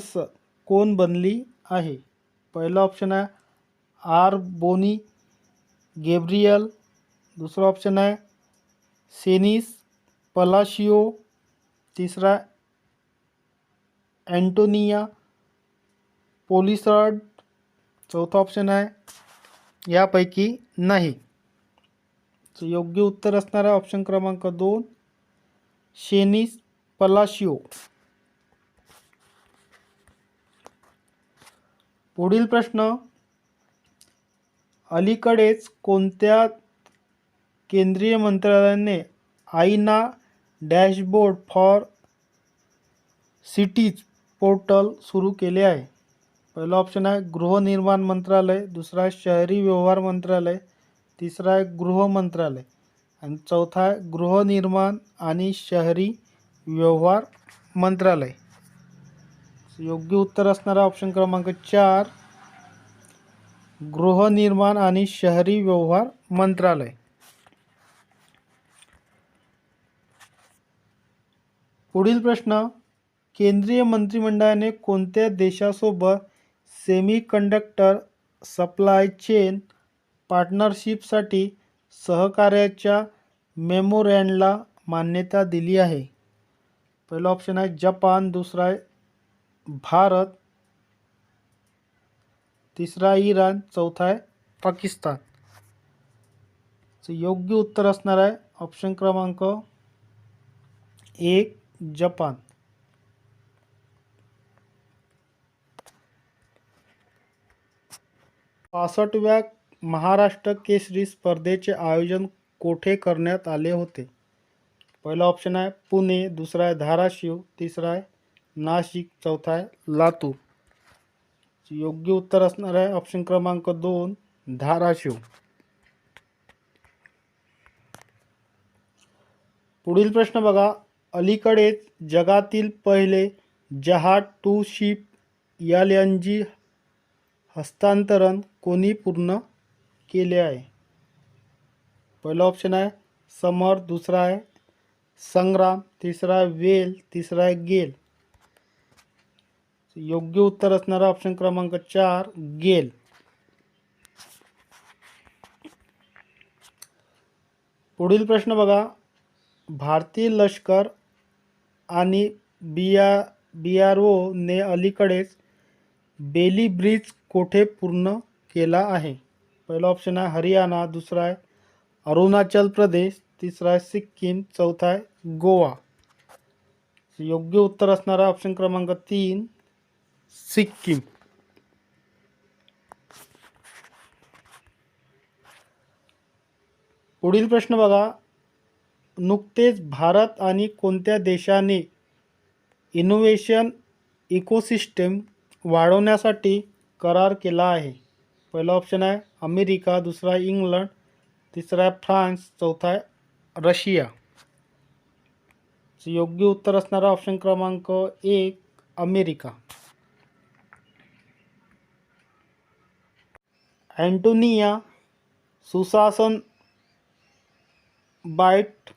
स कोण बनली आहे? पहिला ऑप्शन आहे आर बोनी गेब्रियल दुसरा ऑप्शन आहे सेनिस पलाशिओ. तिसरा अँटोनिया पोलिसार्ड. चौथा ऑप्शन आहे यापैकी नाही. योग्य उत्तर असणार आहे ऑप्शन क्रमांक दोन शेनिस पलाशिओ. पुढील प्रश्न. अलीकडेच कोणत्या केंद्रीय मंत्रालयाने आईना डॅशबोर्ड फॉर सिटीज पोर्टल सुरू केले आहे? पहिला ऑप्शन आहे गृहनिर्माण मंत्रालय दुसरा आहे शहरी व्यवहार मंत्रालय तिसरा आहे गृह मंत्रालय आणि चौथा आहे गृहनिर्माण आणि शहरी व्यवहार मंत्रालय. योग्य उत्तर असणारा ऑप्शन क्रमांक चार गृहनिर्माण आणि शहरी व्यवहार मंत्रालय. पुढील प्रश्न केंद्रीय मंत्रिमंडळाने कोणत्या देशासोबत सेमी कंडक्टर सप्लाय चेन पार्टनरशिपसाठी सहकार्याच्या मेमोरँडला मान्यता दिली आहे? पहिला ऑप्शन आहे जपान दुसरा आहे भारत तिसरा इराण चौथा आहे पाकिस्तान. योग्य उत्तर असणार आहे ऑप्शन क्रमांक एक जपान. पासष्टव्या महाराष्ट्र केसरी स्पर्धेचे आयोजन कोठे करण्यात आले होते? पहिला ऑप्शन आहे पुणे दुसरा आहे धाराशिव तिसरा आहे नाशिक चौथा आहे लातूर योग्य उत्तर असणार आहे ऑप्शन क्रमांक दोन धाराशिव. पुढील प्रश्न बघा. अलीकडेच जगातील पहिले जहाज to ship L N G हस्तांतरण कोणी पूर्ण केले आहे? पहिला ऑप्शन आहे समर. दुसरा आहे संग्राम. तिसरा आहे वेल. तिसरा आहे गेल. योग्य उत्तर असणारा ऑप्शन क्रमांक चार गेल. पुढील प्रश्न बघा. भारतीय लष्कर आणि बिया बी आर ओने अलीकडेच बेली ब्रिज कोठे पूर्ण केला आहे? पहिला ऑप्शन आहे हरियाणा दुसरा आहे अरुणाचल प्रदेश तिसरा आहे सिक्कीम चौथा आहे गोवा. योग्य उत्तर असणारा ऑप्शन क्रमांक तीन सिक्कीम। पुढील प्रश्न बघा, नुकतेच भारत आणि कोणत्या देशाने इनोव्हेशन इकोसिस्टम वाढवण्यासाठी करार केला आहे? पहिला ऑप्शन आहे अमेरिका, दुसरा इंग्लंड, तिसरा आहे फ्रान्स, चौथा आहे रशिया. योग्य उत्तर असणारा ऑप्शन क्रमांक एक, अमेरिका. अँटोनिया सुशासन बाईट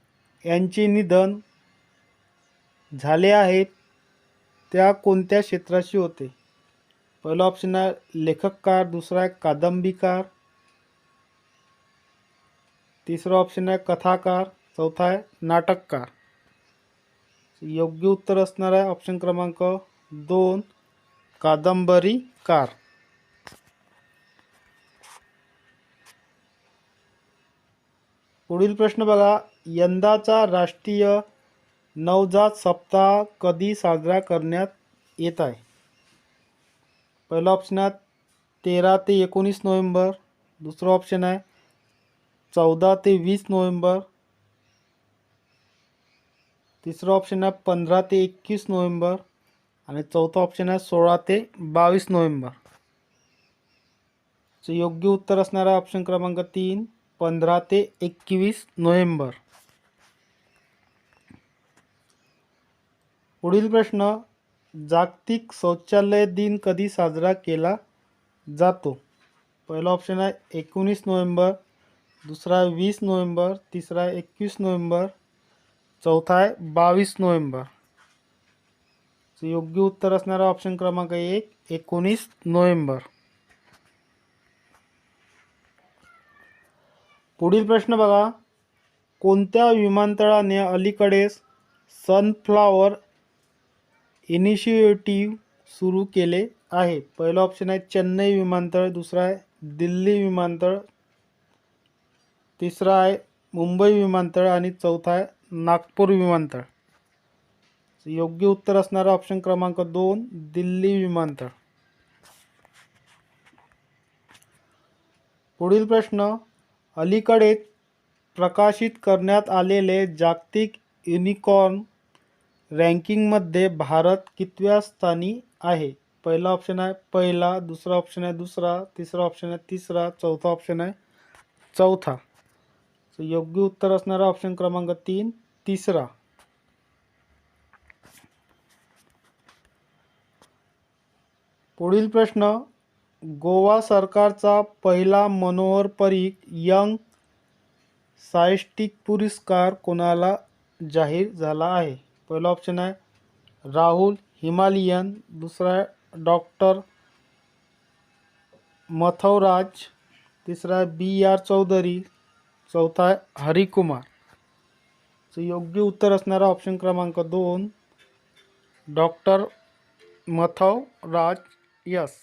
यांचे निधन झाले आहेत त्या कोणत्या क्षेत्राशी होते? पहिला ऑप्शन आहे लेखककार दुसरा आहे कादंबीकार तिसरा ऑप्शन आहे कथाकार चौथा आहे नाटककार. योग्य उत्तर असणार आहे ऑप्शन क्रमांक दोन कादंबरीकार. पुढील प्रश्न बघा. यंदाचा राष्ट्रीय नवजात सप्ताह कधी साजरा करण्यात येत आहे? पहिलं ऑप्शन आहे तेरा ते एकोणीस नोव्हेंबर. दुसरं ऑप्शन आहे चौदा ते वीस नोव्हेंबर. तिसरं ऑप्शन आहे पंधरा ते एकवीस नोव्हेंबर. आणि चौथा ऑप्शन आहे सोळा ते बावीस नोव्हेंबर. योग्य उत्तर असणार आहे ऑप्शन क्रमांक तीन. पंधरा ते एकवीस नोव्हेंबर. पुढील प्रश्न जागतिक शौचालय दिन कधी साजरा केला जातो? पहिला ऑप्शन आहे एकोणीस नोव्हेंबर दुसरा वीस नोव्हेंबर तिसरा एकवीस नोव्हेंबर चौथा आहे बावीस नोव्हेंबर. योग्य उत्तर असणारा ऑप्शन क्रमांक एक एकोणीस नोव्हेंबर. पुढील प्रश्न बघा. कोणत्या विमानतळाने अलीकडेच सनफ्लॉवर इनिशिएटिव्ह सुरू केले आहे? पहिलं ऑप्शन आहे चेन्नई विमानतळ दुसरा आहे दिल्ली विमानतळ तिसरा आहे मुंबई विमानतळ आणि चौथा आहे नागपूर विमानतळ. योग्य उत्तर असणारा ऑप्शन क्रमांक दोन दिल्ली विमानतळ. पुढील प्रश्न अलीकडेच प्रकाशित करण्यात आलेले जागतिक युनिकॉर्न रँकिंगमध्ये भारत कितव्या स्थानी आहे? पहिला ऑप्शन आहे पहिला दुसरा ऑप्शन आहे दुसरा तिसरा ऑप्शन आहे तिसरा चौथा ऑप्शन आहे चौथा. योग्य उत्तर असणारा ऑप्शन क्रमांक तीन तिसरा. पुढील प्रश्न गोवा सरकारचा पहिला मनोहर परीख यंग सायस्टिक पुरस्कार कोणाला जाहीर झाला आहे? पहिला ऑप्शन आहे राहुल हिमालयन. दुसरा डॉक्टर मथवराज तिसरा बी आर चौधरी. चौथा आहे हरिकुमार. योग्य उत्तर असणारा ऑप्शन क्रमांक दोन डॉक्टर मथव राज यस